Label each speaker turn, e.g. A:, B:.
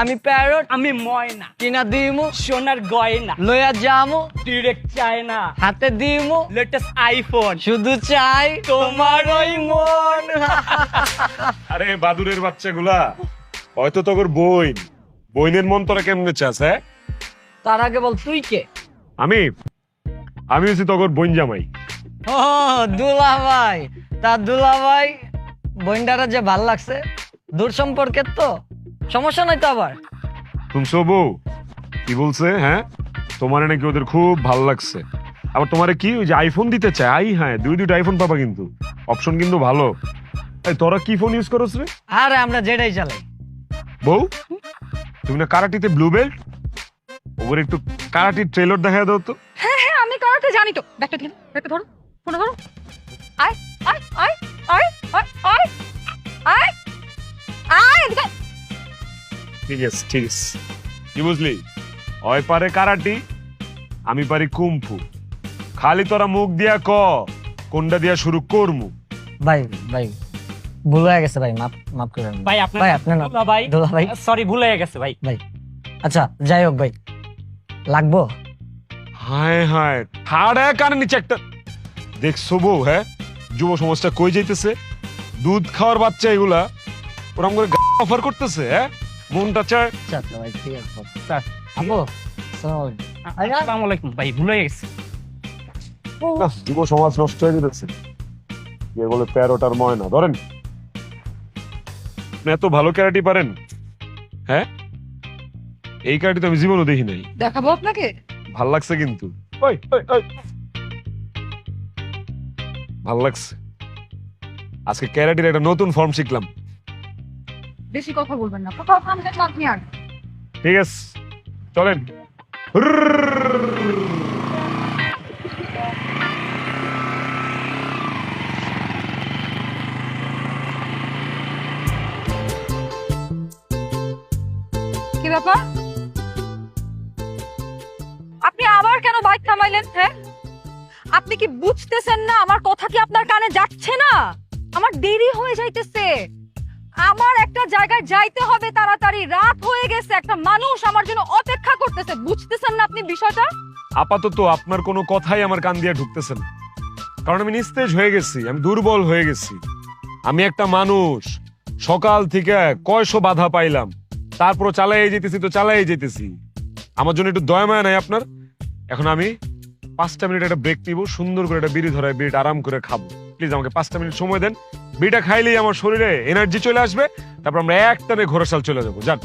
A: আমি প্যারট
B: আমি ময়না।
A: কিনা দিমু?
B: সোনার গয়না।
A: লইয়া যামু?
B: ডিরেক্ট চায়না
A: হাতে দিমু?
B: Latest iPhone.
A: শুধু চাই তোমার ওই মন।
C: আরে বাদুরের বাচ্চাগুলা হয়তো তোর বইন বইনের মন তোরা কেমনে চাস হ্যাঁ?
A: তার আগে বল তুই কে?
C: আমি? আমি হচ্ছি তোর বইন জামাই।
A: ও দুলা ভাই তা দুলা ভাই বইন্ডারা যে ভালো লাগছে দূর সম্পর্কের তো? সমস্যা নাই তো আবার?
C: তুমি বউ? কি বলছে হ্যাঁ? তোমার নাকি ওদের খুব ভালো লাগছে। আবার তোমারে কি ওই যে আইফোন দিতে চায়? আই হ্যাঁ দুই দুইটা আইফোন পাবা কিন্তু। অপশন কিন্তু ভালো। এই তোরা কি ফোন ইউজ করছ রে?
A: আরে আমরা যেটাই চালাই।
C: বউ তুমি না কারাটিতে ব্লু বেল্ট ওপরে একটু কারাটির ট্রেলার দেখা দাও তো।
D: হ্যাঁ হ্যাঁ আমি কারাতে জানি তো। ব্যাগটা দিন ব্যাগটা ধরো ফোনে ধরো। আয়।
C: ঠিক আছে ঠিক আছে কি বুঝলি হয় পারে কারাটি? আমি পারি কুম্ফু। খালি তোরা মুখ দিয়া ক কোনটা দিয়া শুরু করমু?
A: ভাই ভাই ভুল হয়ে গেছে ভাই মাফ মাফ করে
B: ভাই আপনার
A: ভাই আপনার
B: দুলা ভাই
A: দুলা ভাই।
B: সরি ভুলে গেছে ভাই।
A: আচ্ছা যাই হোক ভাই লাগবো?
C: হায় হায় ঠাড়া কানে নিচে একটা। দেখছ বউ হ্যাঁ? যুব সমাজটা কই যাইতেছে? দুধ খাওয়ার বাচ্চা এগুলা ওরম করে অফার করতেছে হ্যাঁ? মনটা চায়।
A: ভাই ঠিক আছে।
B: স্যার
A: আপু আসসালামু আলাইকুম।
B: ভাই ভুলে গেছে।
C: যুব সমাজ নষ্ট হয়ে যেতেছে। এগুলো প্যারোটার ময়না ধরেন। এত ভালো ক্যারাটি পারেন। হ্যাঁ? এই ক্যারাটি তো আমি জীবনও দেখি নাই।
D: দেখাবো আপনাকে?
C: ভালো লাগছে কিন্তু। ওই, ওই, ওই। ভালো লাগছে। আজকে ক্যারাটির একটা নতুন ফর্ম শিখলাম।
D: বেশি কথা বলবেন না কোথাও থামলে তো আপনি আর।
C: ঠিক আছে চলেন।
D: কি ব্যাপার? আপনি আবার কেন বাইক থামাইলেন হ্যাঁ? আপনি কি বুঝতেছেন না আমার কথা কি আপনার কানে যাচ্ছে না? আমার দেরি হয়ে যাইতেছে। আমার একটা জায়গায় যাইতে হবে তাড়াতাড়ি। রাত হয়ে গেছে, একটা মানুষ আমার জন্য অপেক্ষা করতেছে। বুঝতেছেন না আপনি বিষয়টা?
C: আপাতত আপনার কোনো কথাই আমার কান দিয়ে ঢুকতেছে না। কারণ আমি নিস্তেজ হয়ে গেছি, আমি দুর্বল হয়ে গেছি। আমি একটা মানুষ, সকাল থেকে কয়শো বাধা পাইলাম। তারপর চালাই যেতেছি তো চালাই যেতেছি। আমার জন্য একটু দয়া মায়া নাই আপনার? এখন আমি পাঁচটা মিনিট একটা ব্রেক নিব, সুন্দর করে একটা বিড়ি ধরায়, বিড়িটা আরাম করে খাব। প্লিজ আমাকে পাঁচটা মিনিট সময় দেন। বিড়িটা খাইলেই আমার শরীরে এনার্জি চলে আসবে তারপর আমরা একটানে ঘোড়াশাল চলে যাব যান